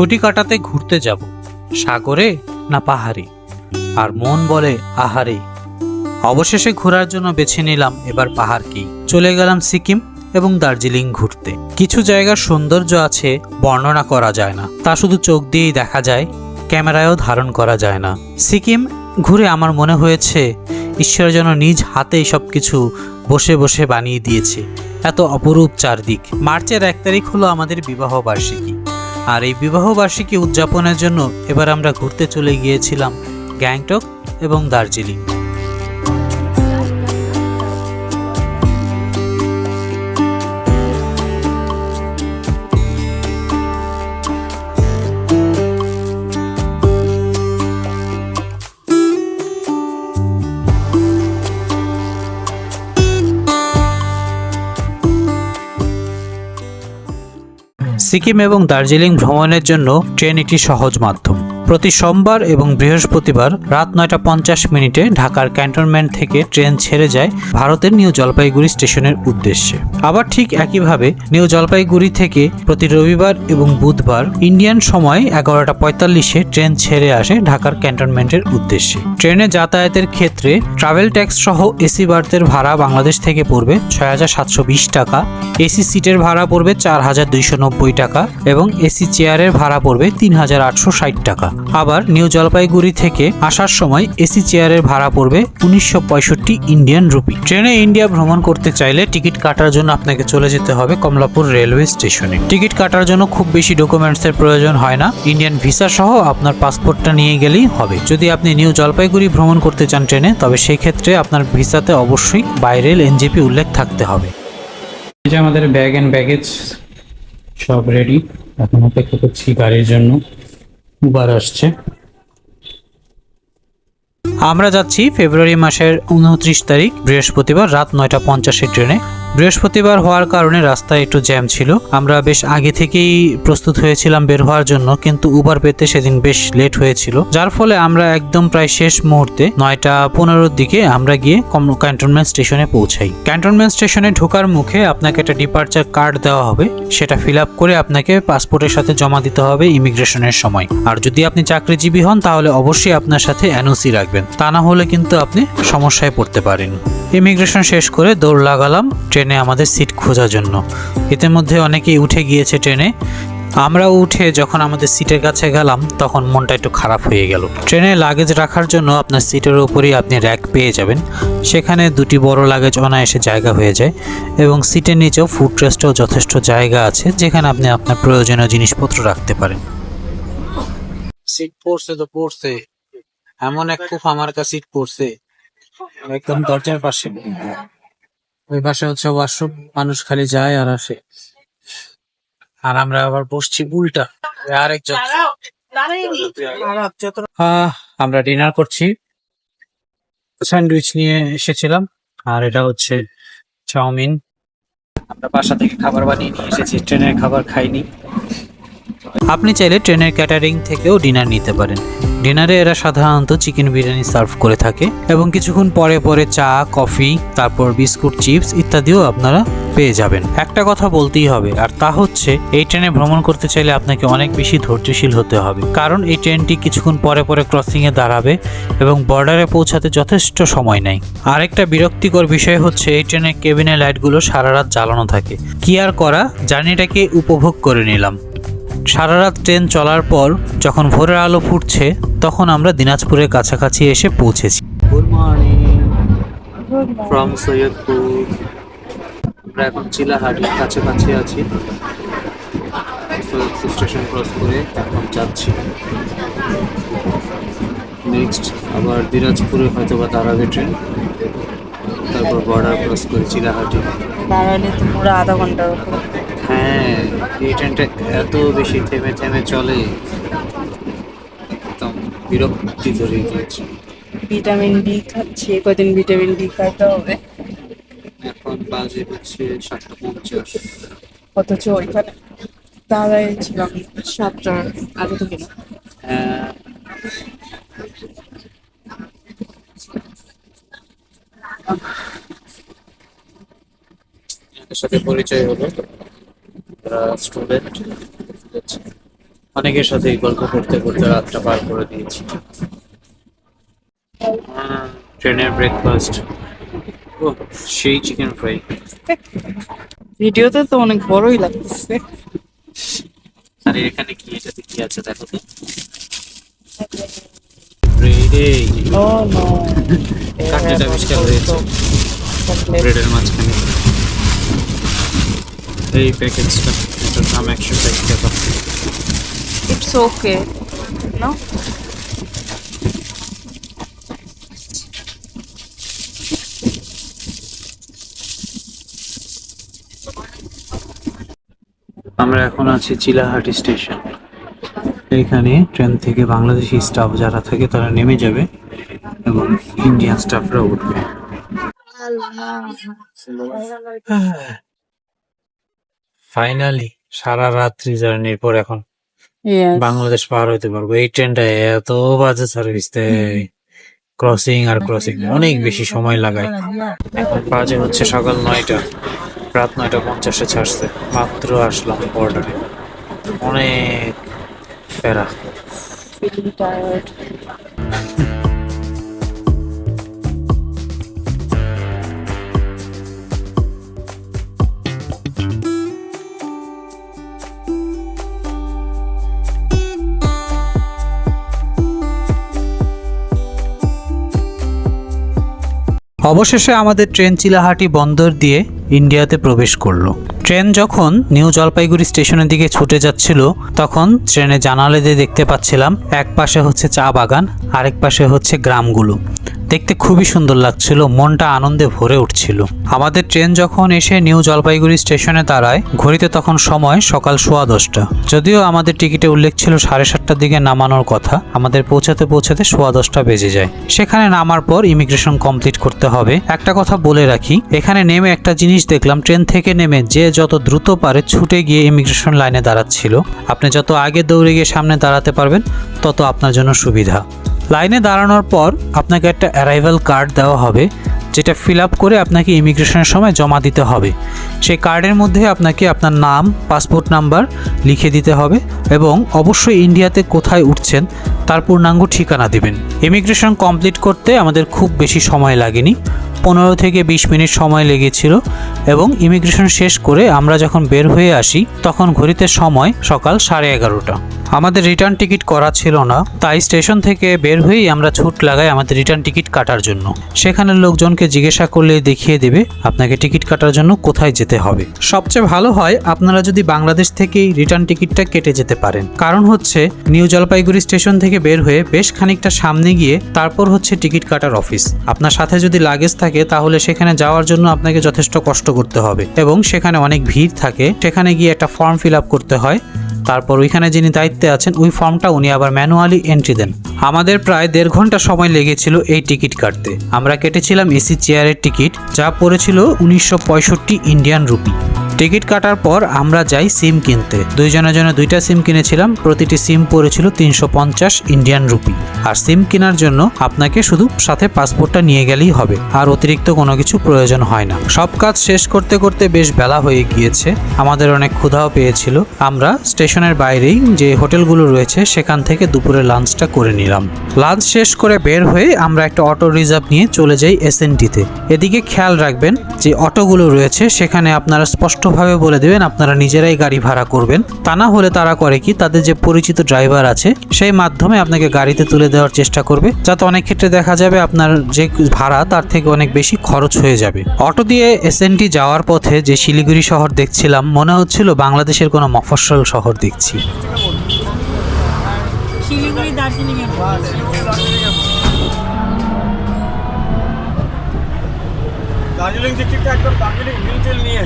ছুটি কাটাতে ঘুরতে যাব, সাগরে না পাহাড়ে? আর মন বলে আহারে। অবশেষে ঘোরার জন্য বেছে নিলাম এবার পাহাড়কেই চলে গেলাম সিকিম এবং দার্জিলিং ঘুরতে। কিছু জায়গার সৌন্দর্য আছে, বর্ণনা করা যায় না। তা শুধু চোখ দিয়েই দেখা যায়, ক্যামেরায়ও ধারণ করা যায় না। সিকিম ঘুরে আমার মনে হয়েছে, ঈশ্বর যেন নিজ হাতেই সব কিছু বসে বসে বানিয়ে দিয়েছে। এত অপরূপ চারদিক। মার্চের এক তারিখ হলো আমাদের বিবাহ বার্ষিকী। আর এই বিবাহবার্ষিকী উদযাপনের জন্য এবার আমরা ঘুরতে চলে গিয়েছিলাম গ্যাংটক এবং দার্জিলিং। সিকিম এবং দার্জিলিং ভ্রমণের জন্য ট্রেন একটি সহজ মাধ্যম। প্রতি সোমবার এবং বৃহস্পতিবার রাত নয়টা পঞ্চাশ মিনিটে ঢাকার ক্যান্টনমেন্ট থেকে ট্রেন ছেড়ে যায় ভারতের নিউ জলপাইগুড়ি স্টেশনের উদ্দেশ্যে। আবার ঠিক একইভাবে নিউ জলপাইগুড়ি থেকে প্রতি রবিবার এবং বুধবার ইন্ডিয়ান সময় এগারোটা পঁয়তাল্লিশে ট্রেন ছেড়ে আসে ঢাকার ক্যান্টনমেন্টের উদ্দেশ্যে। ট্রেনে যাতায়াতের ক্ষেত্রে ট্রাভেল ট্যাক্স সহ এসি বার্থের ভাড়া বাংলাদেশ থেকে পড়বে ছয় হাজার সাতশো বিশ টাকা, এসি সিটের ভাড়া পড়বে চার হাজার দুইশো নব্বই টাকা এবং এসি চেয়ারের ভাড়া পড়বে তিন হাজার আটশো ষাট টাকা। আবার নিউ জলপাইগুড়ি থেকে আসার সময় এসি চেয়ারের ভাড়া পড়বে উনিশশো পঁয়ষট্টি ইন্ডিয়ান রুপি। ট্রেনে ইন্ডিয়া ভ্রমণ করতে চাইলে টিকিট কাটার জন্য আপনাকে চলে যেতে হবে কমলাপুর রেলওয়ে স্টেশনে। টিকিট কাটার জন্য খুব বেশি ডকুমেন্টসের প্রয়োজন হয় না। ইন্ডিয়ান ভিসা সহ আপনার পাসপোর্টটা নিয়ে গেলেই হবে। যদি আপনি নিউ জলপাইগুড়ি ভ্রমণ করতে চান ট্রেনে, তবে সেই ক্ষেত্রে আপনার ভিসাতে অবশ্যই বাইরের এনজেপি উল্লেখ থাকতে হবে। এই যে আমাদের ব্যাগ অ্যান্ড ব্যাগেজ সব রেডি এখন অপেক্ষা করছি গাড়ির জন্য। উবার আসছে। আমরা যাচ্ছি ফেব্রুয়ারি মাসের উনত্রিশ তারিখ বৃহস্পতিবার রাত নয়টা পঞ্চাশের ট্রেনে। বৃহস্পতিবার হওয়ার কারণে রাস্তায় একটু জ্যাম ছিল। আমরা বেশ আগে থেকেই প্রস্তুত হয়েছিলাম বের হওয়ার জন্য, কিন্তু উবার পেতে সেদিন বেশ লেট হয়েছিল। যার ফলে আমরা একদম প্রায় শেষ মুহূর্তে নয়টা পনেরোর দিকে আমরা গিয়ে ক্যান্টনমেন্ট স্টেশনে পৌঁছাই। ক্যান্টনমেন্ট স্টেশনে ঢোকার মুখে আপনাকে একটা ডিপার্চার কার্ড দেওয়া হবে। সেটা ফিল আপ করে আপনাকে পাসপোর্টের সাথে জমা দিতে হবে ইমিগ্রেশনের সময়। আর যদি আপনি চাকরিজীবী হন, তাহলে অবশ্যই আপনার সাথে এনওসি রাখবেন। তা না হলে কিন্তু আপনি সমস্যায় পড়তে পারেন। ইমিগ্রেশন শেষ করে দৌড় লাগালাম ট্রেনে আমাদের সিট খোঁজার জন্য। ইতিমধ্যে অনেকেই উঠে গিয়েছে ট্রেনে। আমরা উঠে যখন আমাদের সিটের কাছে গেলাম, তখন মনটা একটু খারাপ হয়ে গেল। ট্রেনে লাগেজ রাখার জন্য আপনার সিটের উপরেই আপনি র্যাক পেয়ে যাবেন। সেখানে দুটি বড় লাগেজ অনায়াসে জায়গা হয়ে যায় এবং সিটের নিচেও ফুড রেস্টেও যথেষ্ট জায়গা আছে, যেখানে আপনি আপনার প্রয়োজনীয় জিনিসপত্র রাখতে পারেন। সিট পড়ছে তো পড়ছে। এমন এক খুব আমার কাছে সিট পড়ছে। একদম দরজার পাশে। ওই পাশে হচ্ছে ওয়াশরুম মানুষ খালি যায় আর আসে। আর আমরা আবার বসছি উল্টা। আরেকজন। আমরা ডিনার করছি। স্যান্ডউইচ নিয়ে এসেছিলাম। আর এটা হচ্ছে চাউমিন। আমরা বাসা থেকে খাবার বানিয়ে নিয়ে এসেছি। ট্রেনের খাবার খাইনি। আপনি চাইলে ট্রেনের ক্যাটারিং থেকেও ডিনার নিতে পারেন। ডিনারে এরা সাধারণত চিকেন বিরিয়ানি সার্ভ করে থাকে এবং কিছুক্ষণ পরে পরে চা, কফি, তারপর বিস্কুট, চিপস ইত্যাদিও আপনারা পেয়ে যাবেন। একটা কথা বলতেই হবে, আর তা হচ্ছে এই ট্রেনে ভ্রমণ করতে চাইলে আপনাকে অনেক বেশি ধৈর্যশীল হতে হবে। কারণ এই ট্রেনটি কিছুক্ষণ পরে পরে ক্রসিং এ দাঁড়াবে এবং বর্ডারে পৌঁছাতে যথেষ্ট সময় নেয়। আরেকটা বিরক্তিকর বিষয় হচ্ছে এই ট্রেনের কেবিনের লাইটগুলো সারা রাত জ্বালানো থাকে। কি আর করা? জার্নিটাকে উপভোগ করে নিলাম। সারা রাত ট্রেন চলার পর যখন ভোরের আলো ফুটছে তখন আমরা দিনাজপুরের কাছাকাছি এসে পৌঁছেছি। গুড মর্নিং ফ্রম সৈয়দপুর আমরা এখন চিলাহাটির কাছাকাছি আছি। সৈয়দপুর স্টেশন ক্রস করে এখন যাচ্ছি। নেক্সট আবার দিনাজপুরে হয়তো বা দাঁড়াবে ট্রেন তারপর বর্ডার ক্রস করে চিলাহাটি। দাঁড়ালে তো পুরো আধা ঘণ্টার উপর। হ্যাঁ এই ট্রেনটা এত বেশি থেমে থেমে চলে। একদম বিরক্তি ধরে গিয়েছে। ভিটামিন ডি খাচ্ছি কদিন ভিটামিন ডি খাইতে হবে। এখন বাজে হচ্ছে সাতটা পঞ্চাশ। অথচ ওইখানে দাঁড়াই ছিলাম সাতটার আগে থেকে হ্যাঁ। সাথে পরিচয় হলো। স্টুডেন্ট অনেকের সাথে গল্প করতে করতে রাতটা পার করে দিয়েছি। ট্রেনের ব্রেকফাস্ট ও সেই চিকেন ফ্রাই ভিডিওতে তো অনেক বড়ই লাগতেছে। আর এখানে কি এটাতে কি আছে দেখো তো। ব্রেডে ও নো কাটলেট আবিষ্কার হয়েছে। ব্রেডের মাঝখানে। এই প্যাকেজটা এটার দাম একশো টাকা ইটস ওকে নো আমরা এখন আছি চিলাহাটি স্টেশন। এখানে ট্রেন থেকে বাংলাদেশি স্টাফ যারা থাকে তারা নেমে যাবে এবং ইন্ডিয়ান স্টাফরা উঠবে। ফাইনালি সারা রাত্রি জার্নির পর এখন বাংলাদেশ পার হইতে পারব। এই ট্রেনটা এত বাজে সার্ভিস দেয় ক্রসিং আর ক্রসিং অনেক বেশি সময় লাগায়। এখন বাজে হচ্ছে সকাল নয়টা রাত নয়টা পঞ্চাশে ছাড়ছে মাত্র আসলাম বর্ডারে অনেক প্যারা। অবশেষে আমাদের ট্রেন চিলাহাটি বন্দর দিয়ে ইন্ডিয়াতে প্রবেশ করল। ট্রেন যখন নিউ জলপাইগুড়ি স্টেশনের দিকে ছুটে যাচ্ছিল, তখন ট্রেনে জানালে দিয়ে দেখতে পাচ্ছিলাম, এক পাশে হচ্ছে চা বাগান, আরেক পাশে হচ্ছে গ্রামগুলো। দেখতে খুবই সুন্দর লাগছিল, মনটা আনন্দে ভরে উঠছিল। আমাদের ট্রেন যখন এসে নিউ জলপাইগুড়ি স্টেশনে দাঁড়ায়, ঘড়িতে তখন সময় সকাল সোয়া দশটা। যদিও আমাদের টিকিটে উল্লেখ ছিল সাড়ে সাতটার দিকে নামানোর কথা, আমাদের পৌঁছাতে পৌঁছাতে সোয়া দশটা বেজে যায়। সেখানে নামার পর ইমিগ্রেশন কমপ্লিট করতে হবে। একটা কথা বলে রাখি, এখানে নেমে একটা জিনিস দেখলাম, ট্রেন থেকে নেমে যে যত দ্রুত পারে ছুটে গিয়ে ইমিগ্রেশন লাইনে দাঁড়াচ্ছিল। আপনি যত আগে দৌড়ে গিয়ে সামনে দাঁড়াতে পারবেন, তত আপনার জন্য সুবিধা। লাইনে দাঁড়ানোর পর আপনাকে একটা অ্যারাইভাল কার্ড দেওয়া হবে, যেটা ফিল আপ করে আপনাকে ইমিগ্রেশনের সময় জমা দিতে হবে। সেই কার্ডের মধ্যে আপনাকে আপনার নাম, পাসপোর্ট নাম্বার লিখে দিতে হবে এবং অবশ্যই ইন্ডিয়াতে কোথায় উঠছেন, তার পূর্ণাঙ্গ ঠিকানা দেবেন। ইমিগ্রেশন কমপ্লিট করতে আমাদের খুব বেশি সময় লাগেনি। পনেরো থেকে বিশ মিনিট সময় লেগেছিল এবং ইমিগ্রেশন শেষ করে আমরা যখন বের হয়ে আসি, তখন ঘড়িতে সময় সকাল সাড়ে এগারোটা। আমাদের রিটার্ন টিকিট করা ছিল না, তাই স্টেশন থেকে বের হয়েই আমরা ছুট লাগাই আমাদের রিটার্ন টিকিট কাটার জন্য। সেখানে লোকজনকে জিজ্ঞাসা করলে দেখিয়ে দেবে আপনাকে টিকিট কাটার জন্য কোথায় যেতে হবে। সবচেয়ে ভালো হয় আপনারা যদি বাংলাদেশ থেকেই রিটার্ন টিকিটটা কেটে যেতে পারেন। কারণ হচ্ছে, নিউ জলপাইগুড়ি স্টেশন থেকে বের হয়ে বেশ খানিকটা সামনে গিয়ে তারপর হচ্ছে টিকিট কাটার অফিস আপনার সাথে যদি লাগেজ থাকে তাহলে সেখানে যাওয়ার জন্য আপনাকে যথেষ্ট কষ্ট করতে হবে। এবং সেখানে অনেক ভিড় থাকে, সেখানে গিয়ে একটা ফর্ম ফিল আপ করতে হয়। তারপর ওইখানে যিনি দায়িত্বে আছেন, ওই ফর্মটা উনি আবার ম্যানুয়ালি এন্ট্রি দেন। আমাদের প্রায় দেড় ঘণ্টা সময় লেগেছিল এই টিকিট কাটতে। আমরা কেটেছিলাম এসি চেয়ারের টিকিট, যা পড়েছিল উনিশশো পঁয়ষট্টি ইন্ডিয়ান রুপি। টিকিট কাটার পর আমরা যাই সিম কিনতে। দুইজনের জন্য দুইটা সিম কিনেছিলাম, প্রতিটি সিম পড়েছিল তিনশো পঞ্চাশ ইন্ডিয়ান রুপি। আর সিম কেনার জন্য আপনাকে শুধু সাথে পাসপোর্টটা নিয়ে গেলেই হবে, আর অতিরিক্ত কোনো কিছু প্রয়োজন হয় না। সব কাজ শেষ করতে করতে বেশ বেলা হয়ে গিয়েছে, আমাদের অনেক ক্ষুধাও পেয়েছিল। আমরা স্টেশনের বাইরেই যে হোটেলগুলো রয়েছে, সেখান থেকে দুপুরে লাঞ্চটা করে নিলাম। লাঞ্চ শেষ করে বের হয়ে আমরা একটা অটো রিজার্ভ নিয়ে চলে যাই এসএনটিতে এদিকে খেয়াল রাখবেন যে অটোগুলো রয়েছে, সেখানে আপনারা স্পষ্টভাবে বলে দেবেন, আপনারা নিজেরাই গাড়ি ভাড়া করবেন। তা না হলে তারা করে কি? তাদের যে পরিচিত ড্রাইভার আছে, সেই মাধ্যমে আপনাকে গাড়িতে তুলে দেওয়ার চেষ্টা করবে, যাতে অনেক ক্ষেত্রে দেখা যাবে আপনার যে ভাড়া, তার থেকে অনেক বেশি খরচ হয়ে যাবে। অটো দিয়ে এসএনটি যাওয়ার পথে যে শিলিগুড়ি শহর দেখছিলাম, মনে হচ্ছিল বাংলাদেশের কোনো মফস্বল শহর দেখছি। শিলিগুড়ি দার্জিলিং দার্জিলিং টিকিটটা একদম দার্জিলিং হিলটেল নিয়ে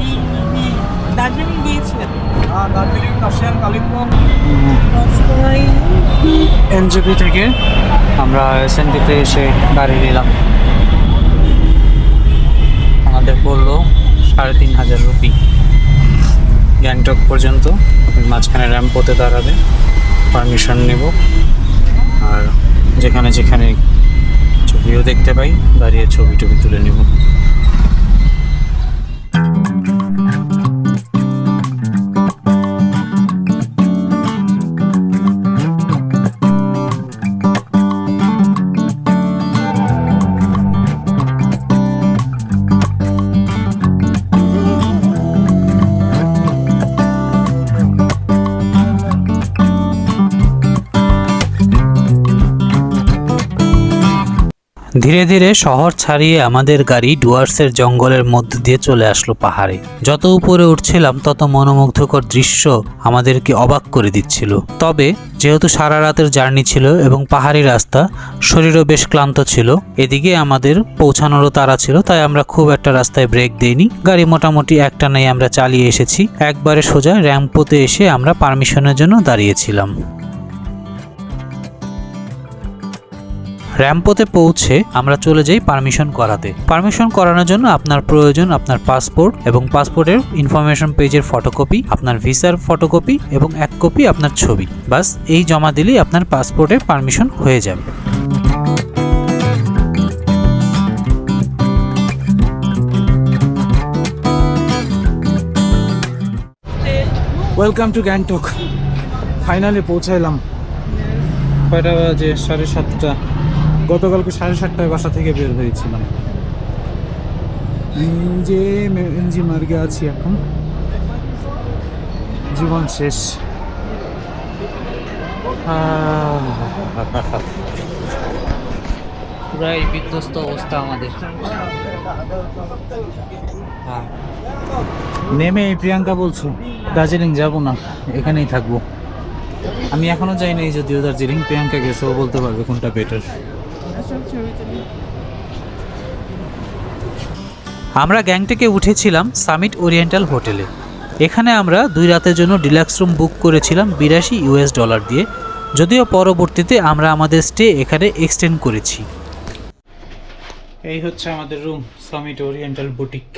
দার্জিলিং গিয়েছিলেন? হ্যাঁ দার্জিলিং কাশিয়ান কালিম্পং। এনজেপি থেকে আমরা এসএনটিতে এসে গাড়ি নিলাম। আমাদের পড়ল সাড়ে তিন হাজার রুপি। গ্যাংটক পর্যন্ত মাঝখানে র্যাম্পোতে দাঁড়াবে। পারমিশন নেব। আর যেখানে যেখানে ছবিও দেখতে পাই দাঁড়িয়ে ছবি টবি তুলে নেব। ধীরে ধীরে শহর ছাড়িয়ে আমাদের গাড়ি ডুয়ার্সের জঙ্গলের মধ্যে দিয়ে চলে আসলো পাহাড়ে। যত উপরে উঠছিলাম, তত মনোমুগ্ধকর দৃশ্য আমাদেরকে অবাক করে দিচ্ছিল। তবে যেহেতু সারা রাতের জার্নি ছিল এবং পাহাড়ি রাস্তা, শরীরও বেশ ক্লান্ত ছিল, এদিকে আমাদের পৌঁছানোরও তাড়া ছিল, তাই আমরা খুব একটা রাস্তায় ব্রেক দিইনি। গাড়ি মোটামুটি একটা নেই আমরা চালিয়ে এসেছি। একবারে সোজা র্যাম্পোতে এসে আমরা পারমিশনের জন্য দাঁড়িয়েছিলাম। র্যাম্পোতে পৌঁছে আমরা চলে যাই পারমিশন করাতে। পারমিশন করানোর জন্য আপনার প্রয়োজন আপনার পাসপোর্ট এবং পাসপোর্টের ইনফরমেশন পেজের ফটোকপি আপনার ভিসার ফটোকপি এবং এক কপি আপনার ছবি। বাস এই জমা দিলেই আপনার পাসপোর্টের পারমিশন হয়ে যাবে। ওয়েলকাম টু গ্যাংটক ফাইনালি পৌঁছাইলাম। কয়টা বাজে? সাড়ে সাতটা। গতকালকে সাড়ে সাতটায় বাসা থেকে বের হয়েছিলাম। যে এনজি মার্গে আছি এখন। জীবন শেষ। পুরাই বিধ্বস্ত অবস্থা আমাদের। নেমে প্রিয়াঙ্কা বলছো দার্জিলিং যাব না এখানেই থাকব। আমি এখনও যাই নাই যদিও দার্জিলিং। প্রিয়াঙ্কা গেছে ও বলতে পারবে কোনটা বেটার আমরা গ্যাংটেকে উঠেছিলাম সামিট ওরিয়েন্টাল হোটেলে। এখানে আমরা দুই রাতের জন্য ডিলাক্স রুম বুক করেছিলাম বিরাশি ইউএস ডলার দিয়ে। যদিও পরবর্তীতে আমরা আমাদের স্টে এখানে এক্সটেন্ড করেছি। এই হচ্ছে আমাদের রুম, সামিট ওরিয়েন্টাল বুটিক।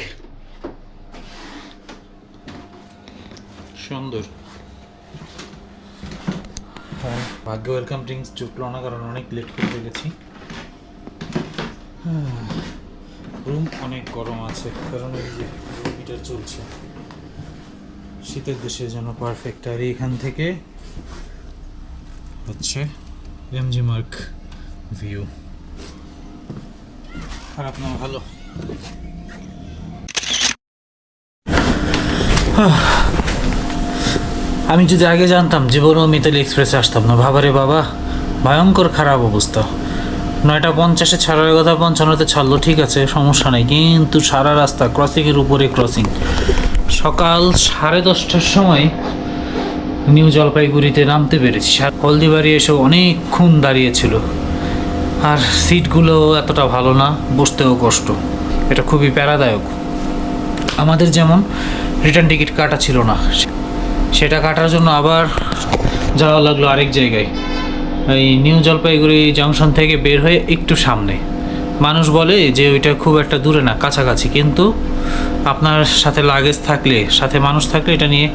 সুন্দর। ভাগ্য ওয়েলকাম ড্রিঙ্কস জুটলো না, কারণ অনেক লেট করে গেছি রুম অনেক গরম আছে, কারণ এই যে হিটার চলছে। শীতের দেশের জন্য পারফেক্ট আর এখান থেকে হচ্ছে এমজি মার্ক ভিউ খারাপ না ভালো? আমি যদি আগে জানতাম জীবনেও মিতালি এক্সপ্রেসে আসতাম না, বাবারে বাবা, ভয়ঙ্কর খারাপ অবস্থা। নয়টা পঞ্চাশে ছাড়ার কথা পঞ্চান্নতে ছাড়লো, ঠিক আছে, সমস্যা নেই। কিন্তু সারা রাস্তা ক্রসিংয়ের উপরে ক্রসিং সকাল সাড়ে দশটার সময় নিউ জলপাইগুড়িতে নামতে পেরেছি। হলদিবাড়ি এসে অনেকক্ষণ দাঁড়িয়েছিল। আর সিটগুলো এতটা ভালো না, বসতেও কষ্ট। এটা খুবই প্যারাদায়ক। আমাদের যেমন রিটার্ন টিকিট কাটা ছিল না সেটা কাটার জন্য আবার যাওয়া লাগল আরেক জায়গায়। এই নিউ জলপাইগুড়ি জংশন থেকে বের হয়ে একটু সামনে। মানুষ বলে যে ওইটা খুব একটা দূরে না, কাছাকাছি। কিন্তু আপনার সাথে লাগেজ থাকলে, সাথে মানুষ থাকলে এটা নিয়ে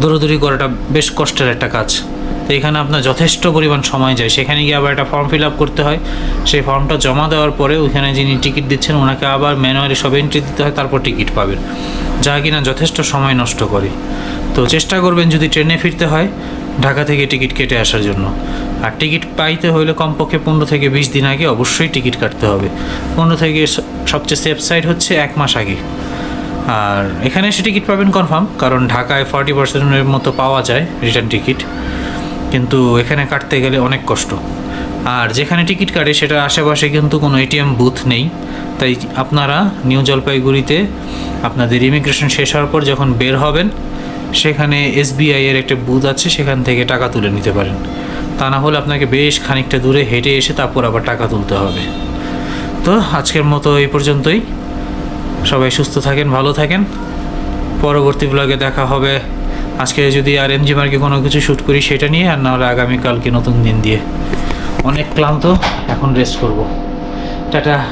দৌড়োদৌড়ি করাটা বেশ কষ্টের একটা কাজ। তো এখানে আপনার যথেষ্ট পরিমাণ সময় যায়। সেখানে গিয়ে আবার একটা ফর্ম ফিল আপ করতে হয়। সেই ফর্মটা জমা দেওয়ার পরে ওইখানে যিনি টিকিট দিচ্ছেন, ওনাকে আবার ম্যানুয়ালি সব এন্ট্রি দিতে হয়, তারপর টিকিট পাবেন। যা কিনা যথেষ্ট সময় নষ্ট করে। তো চেষ্টা করবেন যদি ট্রেনে ফিরতে হয় ঢাকা থেকে টিকিট কেটে আসার জন্য। আর টিকিট পাইতে হলে কমপক্ষে পনেরো থেকে বিশ দিন আগে অবশ্যই টিকিট কাটতে হবে। পনেরো থেকে সবচেয়ে সেফ সাইড হচ্ছে এক মাস আগে। আর এখানে এসে টিকিট পাবেন কনফার্ম কারণ ঢাকায় ফর্টি পার্সেন্টের মতো পাওয়া যায় রিটার্ন টিকিট কিন্তু এখানে কাটতে গেলে অনেক কষ্ট। আর যেখানে টিকিট কাটে সেটা আশেপাশে কিন্তু কোনো এটিএম বুথ নেই। তাই আপনারা নিউ জলপাইগুড়িতে আপনাদের ইমিগ্রেশন শেষ হওয়ার পর যখন বের হবেন সেখানে এসবিআই এর একটা বুথ আছে, সেখান থেকে টাকা তুলে নিতে পারেন। তা না হলে আপনাকে বেশ খানিকটা দূরে হেঁটে এসে তারপর আবার টাকা তুলতে হবে। তো আজকের মতো এই পর্যন্তই। সবাই সুস্থ থাকেন, ভালো থাকেন। পরবর্তী ব্লগে দেখা হবে। আজকে যদি আর এমজি মার্কে কোনো কিছু শ্যুট করি, সেটা নিয়ে, আর নাহলে আগামীকালকে নতুন দিন দিয়ে। অনেক ক্লান্ত, এখন রেস্ট করব। টাটা।